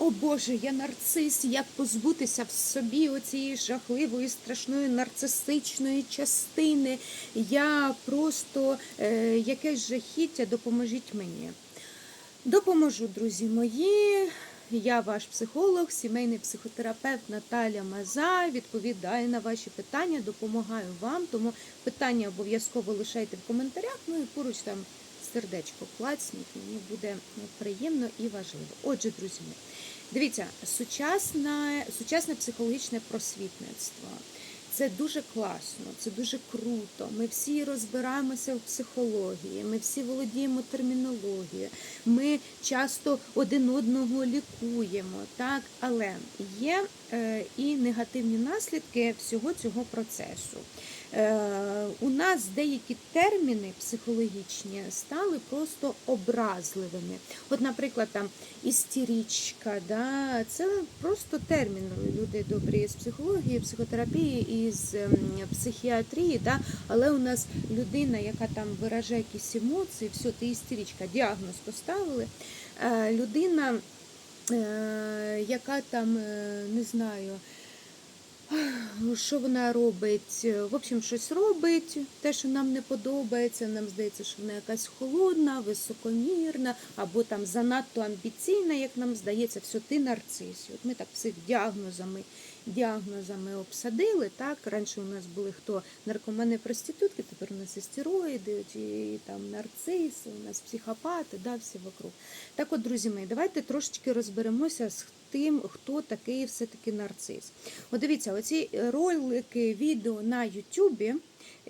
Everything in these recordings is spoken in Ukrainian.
О Боже, я нарцис, як позбутися в собі оцієї жахливої, страшної нарцистичної частини. Я просто е, якесь жахіття, допоможіть мені. Допоможу, друзі мої. Я ваш психолог, сімейний психотерапевт Наталя Маза. Відповідаю на ваші питання, допомагаю вам. Тому питання обов'язково лишайте в коментарях. Ну і поруч там сердечко клацніть. Мені буде приємно і важливо. Отже, друзі, дивіться, сучасне, сучасне психологічне просвітництво. Це дуже класно, це дуже круто. Ми всі розбираємося в психології, ми всі володіємо термінологією, ми часто один одного лікуємо, так але є е, і негативні наслідки всього цього процесу. Е, у нас деякі терміни психологічні стали просто образливими. От, наприклад, там істерічка, да, це просто термін. Люди добрі з психології, психотерапії і з ем, психіатрії, да, але у нас людина, яка там виражає якісь емоції, все, ти істерічка, діагноз поставили. Е, Людина, е, яка там, не знаю, що вона робить? В общем, щось робить, те, що нам не подобається. Нам здається, що вона якась холодна, високомірна, або там занадто амбіційна, як нам здається, все, ти нарцис. От ми так всіх діагнозами, діагнозами обсадили. Так, раніше у нас були хто наркомани, проститутки, тепер у нас і стероїди, там нарциси, у нас психопати, да, всі вокруг. Так, от, друзі мої, давайте трошечки розберемося з тим, хто такий все-таки нарцис. От дивіться, оці ролики, відео на Ютубі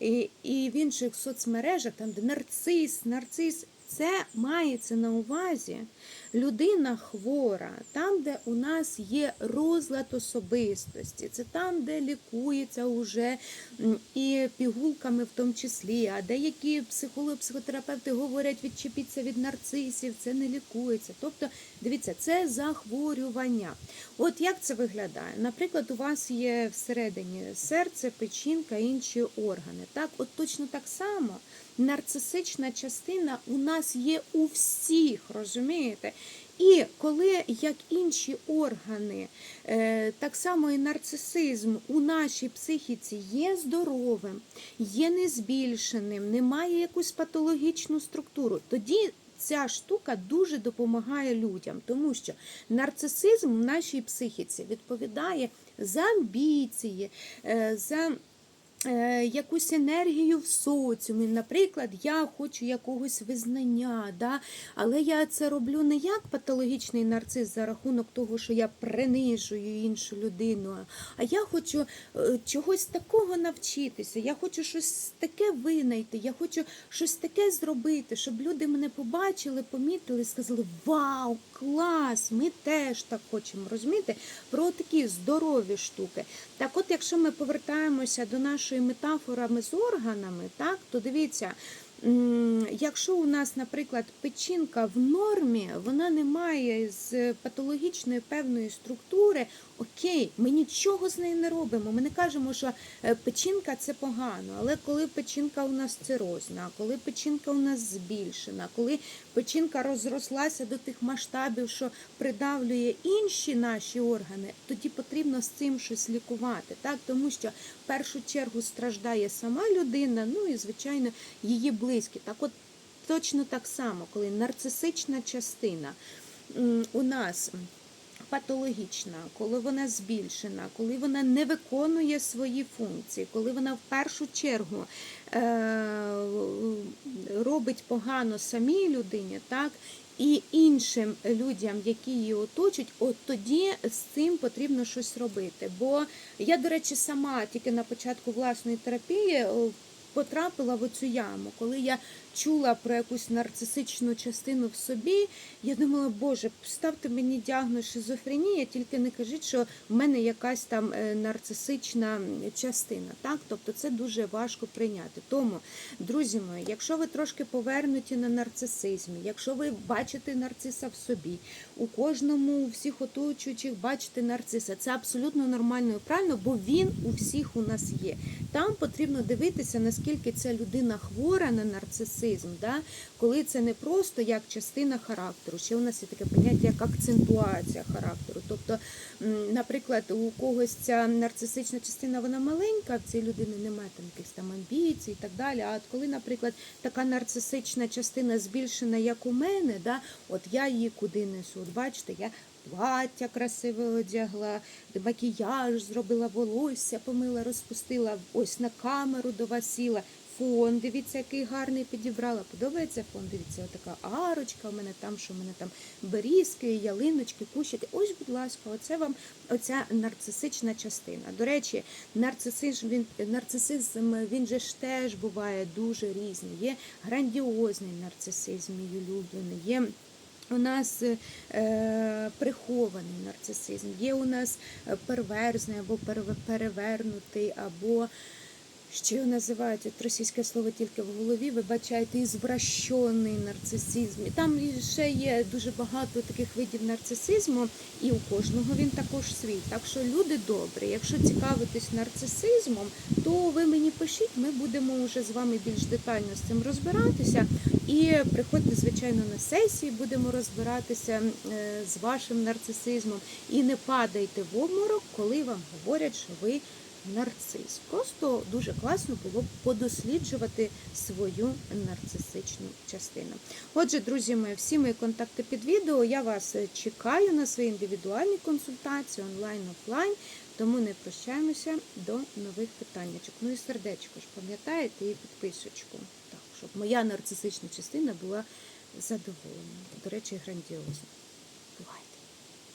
і, і в інших соцмережах, там де нарцис, нарцис, це мається на увазі людина хвора, там, де у нас є розлад особистості, це там, де лікується уже і пігулками в тому числі. А деякі психологи, психотерапевти говорять, відчепіться від нарцисів, це не лікується. Тобто, дивіться, це захворювання. От як це виглядає? Наприклад, у вас є всередині серце, печінка, інші органи. Так, от точно так само. Нарцисична частина у нас є у всіх, розумієте? І коли як інші органи, так само і нарцисизм у нашій психіці є здоровим, є незбільшеним, не має якусь патологічну структуру, тоді ця штука дуже допомагає людям, тому що нарцисизм в нашій психіці відповідає за амбіції, за якусь енергію в соціумі. Наприклад, я хочу якогось визнання, да? але я це роблю не як патологічний нарцис за рахунок того, що я принижую іншу людину, а я хочу чогось такого навчитися, я хочу щось таке винайти, я хочу щось таке зробити, щоб люди мене побачили, помітили сказали: Вау, клас! Ми теж так хочемо розумієте? Про такі здорові штуки. Так, от, якщо ми повертаємося до нашої метафорами з органами, так, то дивіться, якщо у нас, наприклад, печінка в нормі, вона не має з патологічної певної структури, окей, ми нічого з нею не робимо. Ми не кажемо, що печінка це погано, але коли печінка у нас цирозна, коли печінка у нас збільшена, коли печінка розрослася до тих масштабів, що придавлює інші наші органи, тоді потрібно з цим щось лікувати, так? тому що в першу чергу страждає сама людина, ну і, звичайно, її близькі. Так от точно так само, коли нарцисична частина у нас патологічна, коли вона збільшена, коли вона не виконує свої функції, коли вона в першу чергу робить погано самій людині, так, і іншим людям, які її оточують, от тоді з цим потрібно щось робити. Бо я, до речі, сама тільки на початку власної терапії потрапила в оцю яму, коли я чула про якусь нарцисичну частину в собі, я думала, Боже, ставте мені діагноз шизофренія, тільки не кажіть, що в мене якась там нарцисична частина. Так? Тобто це дуже важко прийняти. Тому, друзі мої, якщо ви трошки повернуті на нарцисизмі, якщо ви бачите нарциса в собі, у кожному, у всіх оточуючих бачите нарциса, це абсолютно нормально і правильно, бо він у всіх у нас є. Там потрібно дивитися, наскільки ця людина хвора на нарцисизм, нарцисизм, да? коли це не просто як частина характеру, ще у нас є таке поняття як акцентуація характеру. Тобто, наприклад, у когось ця нарцисична частина вона маленька, в цій людини немає там якихось там амбіцій і так далі. А от коли, наприклад, така нарцисична частина збільшена, як у мене, да, от я її куди несу. От бачите, я плаття красиве одягла, макіяж зробила, волосся помила, розпустила, ось на камеру до вас сіла. Фон, дивіться, який гарний підібрала. Подобається фон? Дивіться, така арочка у мене там, що у мене там берізки, ялиночки, кущики. Ось, будь ласка, оце вам оця нарцисична частина. До речі, нарцисизм він нарцисизм він же ж теж буває дуже різний. Є грандіозний нарцисизм, мій улюблений. Є у нас е, прихований нарцисизм, є у нас е, перверзний або перевернутий, або ще його називають от російське слово тільки в голові, вибачайте, ізвращений нарцисизм. І там ще є дуже багато таких видів нарцисизму, і у кожного він також свій. Так що люди добрі, якщо цікавитесь нарцисизмом, то ви мені пишіть, ми будемо вже з вами більш детально з цим розбиратися. І приходьте, звичайно, на сесії, будемо розбиратися е, з вашим нарцисизмом. І не падайте в обморок, коли вам говорять, що ви нарцис. Просто дуже класно було б подосліджувати свою нарцисичну частину. Отже, друзі мої, всі мої контакти під відео. Я вас е, чекаю на свої індивідуальні консультації онлайн, офлайн. Тому не прощаємося до нових питаннячок. Ну і сердечко ж пам'ятаєте і підписочку. Так, щоб моя нарцисична частина була задоволена. До речі, грандіозна.